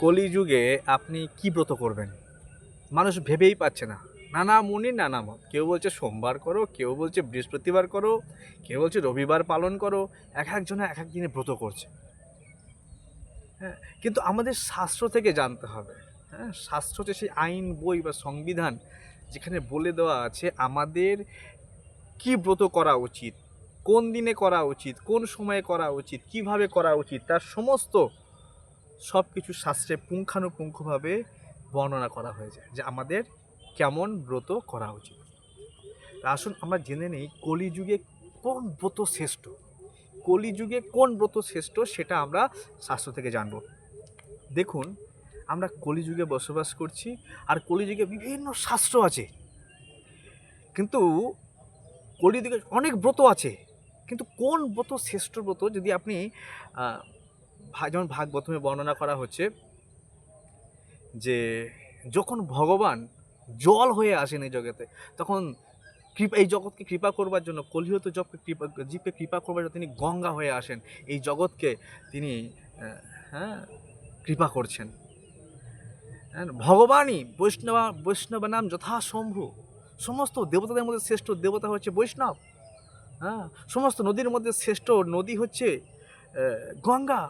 কলিযুগে আপনি কি ব্রত করবেন? মানুষ ভেবেই পাচ্ছে না। নানা মুনি নানা মত। কেউ বলছে সোমবার করো, কেউ বলছে বৃহস্পতিবার করো, কেউ বলছে রবিবার পালন করো, এক একজনে এক এক দিনে ব্রত করছে। হ্যাঁ কিন্তু আমাদের শাস্ত্র থেকে জানতে হবে। হ্যাঁ শাস্ত্র হচ্ছে সেই আইন, বই বা সংবিধান যেখানে বলে দেওয়া আছে আমাদের কি ব্রত করা উচিত, কোন দিনে করা উচিত, কোন সময়ে করা উচিত, কীভাবে করা উচিত, তার সমস্ত সব কিছু শাস্ত্রে পুঙ্খানুপুঙ্খভাবে বর্ণনা করা হয়েছে যে আমাদের কেমন ব্রত করা উচিত। আসুন আমরা জেনে নেই কলিযুগে কোন ব্রত শ্রেষ্ঠ। কলিযুগে কোন ব্রত শ্রেষ্ঠ সেটা আমরা শাস্ত্র থেকে জানব। দেখুন, আমরা কলিযুগে বসবাস করছি আর কলিযুগে বিভিন্ন শাস্ত্র আছে। কিন্তু কলিযুগে অনেক ব্রত আছে। কিন্তু কোন ব্রত শ্রেষ্ঠ ব্রত যদি আপনি যেমন ভাগবতমে বর্ণনা করা হচ্ছে যে যখন ভগবান জল হয়ে আসেন এই জগতে তখন কৃপা এই জগৎকে কৃপা করবার জন্য কলিহত জবকে কৃপা জীবকে কৃপা করবার জন্য তিনি গঙ্গা হয়ে আসেন। এই জগৎকে তিনি হ্যাঁ কৃপা করছেন। হ্যাঁ, ভগবানই বৈষ্ণব বৈষ্ণব নাম যথাসম্ভু সমস্ত দেবতাদের মধ্যে শ্রেষ্ঠ দেবতা হচ্ছে বৈষ্ণব। হ্যাঁ সমস্ত নদীর মধ্যে শ্রেষ্ঠ নদী হচ্ছে গঙ্গা।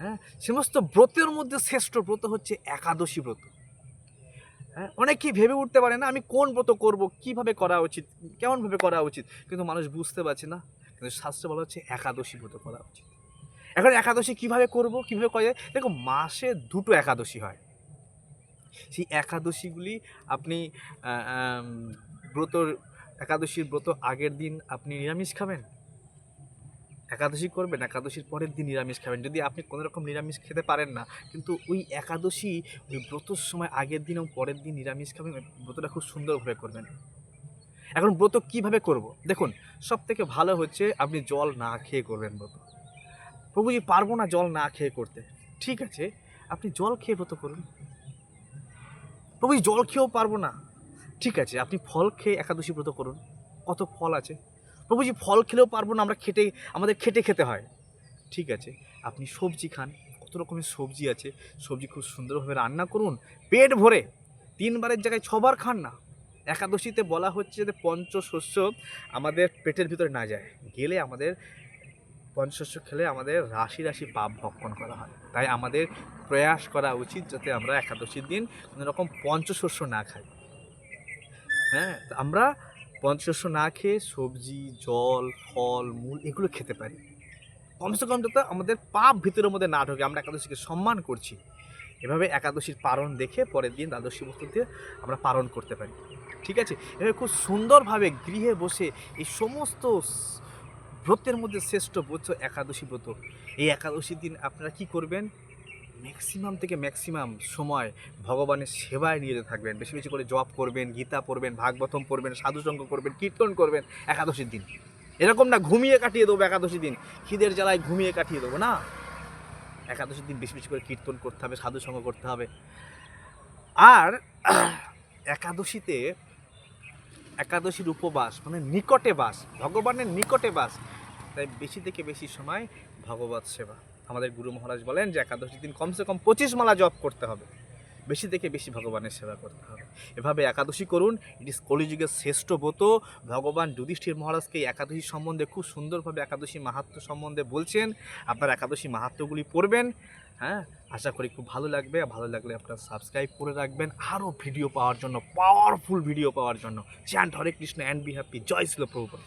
হ্যাঁ? সমস্ত ব্রতের মধ্যে শ্রেষ্ঠ ব্রত হচ্ছে একাদশী ব্রত। হ্যাঁ? অনেকেই ভেবে উঠতে পারে না আমি কোন ব্রত করব, কীভাবে করা উচিত, কেমনভাবে করা উচিত, কিন্তু মানুষ বুঝতে পারছে না। কিন্তু শাস্ত্রে বলা হচ্ছে একাদশী ব্রত করা উচিত। এখন একাদশী কীভাবে করব, কীভাবে করা যায়? দেখো, মাসে দুটো একাদশী হয়। সেই একাদশীগুলি আপনি ব্রতর, একাদশীর ব্রত আগের দিন আপনি নিরামিষ খাবেন? একাদশী করবেন, একাদশীর পরের দিন নিরামিষ খাবেন। যদি আপনি কোনো রকম নিরামিষ খেতে পারেন না, কিন্তু ওই একাদশী ওই ব্রতর সময় আগের দিন এবং পরের দিন নিরামিষ খাবেন ব্রতটা খুব সুন্দরভাবে করবেন। এখন ব্রত কীভাবে করব? দেখুন সব থেকে ভালো হচ্ছে আপনি জল না খেয়ে করবেন ব্রত। প্রভুজি পারব না জল না খেয়ে করতে। ঠিক আছে, আপনি জল খেয়ে ব্রত করুন। প্রভুজি জল খেয়েও পারব না। ঠিক আছে, আপনি ফল খেয়ে একাদশী ব্রত করুন। কত ফল আছে? প্রভুজি ফল খেলেও পারব না, আমরা খেটে, আমাদের খেটে খেতে হয়। ঠিক আছে, আপনি সবজি খান, কত রকমের সবজি আছে, সবজি খুব সুন্দরভাবে রান্না করুন, পেট ভরে। তিনবারের জায়গায় ছবার খান না। একাদশীতে বলা হচ্ছে যে পঞ্চশস্য আমাদের পেটের ভিতরে না যায়। গেলে আমাদের, পঞ্চশস্য খেলে আমাদের রাশি রাশি পাপ ভক্ষণ করা হয়। তাই আমাদের প্রয়াস করা উচিত যাতে আমরা একাদশীর দিন কোনো রকম পঞ্চশস্য না খাই। হ্যাঁ আমরা পঞ্চশস্য না খেয়ে সবজি, জল, ফল, মূল এগুলো খেতে পারি। কমসে কম যাতে আমাদের পাপ ভিতরের মধ্যে না ঢোকে, আমরা একাদশীকে সম্মান করছি। এভাবে একাদশীর পালন দেখে পরের দিন দ্বাদশী বস্তু দিয়ে আমরা পালন করতে পারি। ঠিক আছে? এভাবে খুব সুন্দরভাবে গৃহে বসে এই সমস্ত ব্রতের মধ্যে শ্রেষ্ঠ ব্রত একাদশী ব্রত। এই একাদশীর দিন আপনারা কি করবেন? ম্যাক্সিমাম থেকে ম্যাক্সিমাম সময় ভগবানের সেবায় নিয়ে থাকবেন। বেশি বেশি করে জপ করবেন, গীতা পড়বেন, ভাগবতম পড়বেন, সাধুসঙ্গ করবেন, কীর্তন করবেন, একাদশীর দিন। এরকম না ঘুমিয়ে কাটিয়ে দেবো একাদশী দিন। খিদের জ্বালায় ঘুমিয়ে কাটিয়ে দেবো, না? একাদশীর দিন বেশি বেশি করে কীর্তন করতে হবে, সাধুসঙ্গ করতে হবে। আর একাদশীতে একাদশীর উপবাস মানে নিকটে বাস, ভগবানের নিকটে বাস, তাই বেশি থেকে বেশি সময় ভগবত সেবা। আমাদের গুরু মহারাজ বলেন যে একাদশীর দিন কমসে কম পঁচিশ মালা জপ করতে হবে। বেশি থেকে বেশি ভগবানের সেবা করতে হবে। এভাবে একাদশী করুন ইস কলিযুগের শ্রেষ্ঠ ব্রত। ভগবান যুধিষ্ঠির মহারাজকে একাদশী সম্বন্ধে খুব সুন্দরভাবে একাদশী মাহাত্ম সম্বন্ধে বলছেন। আপনার একাদশী মাহাত্মগুলি পড়বেন হ্যাঁ? আশা করি খুব ভালো লাগবে। ভালো লাগলে আপনারা সাবস্ক্রাইব করে রাখবেন। আরও ভিডিও পাওয়ার জন্য পাওয়ারফুল ভিডিও পাওয়ার জন্য। Chant Hare Krishna and be happy Joy Srila Prabhupada.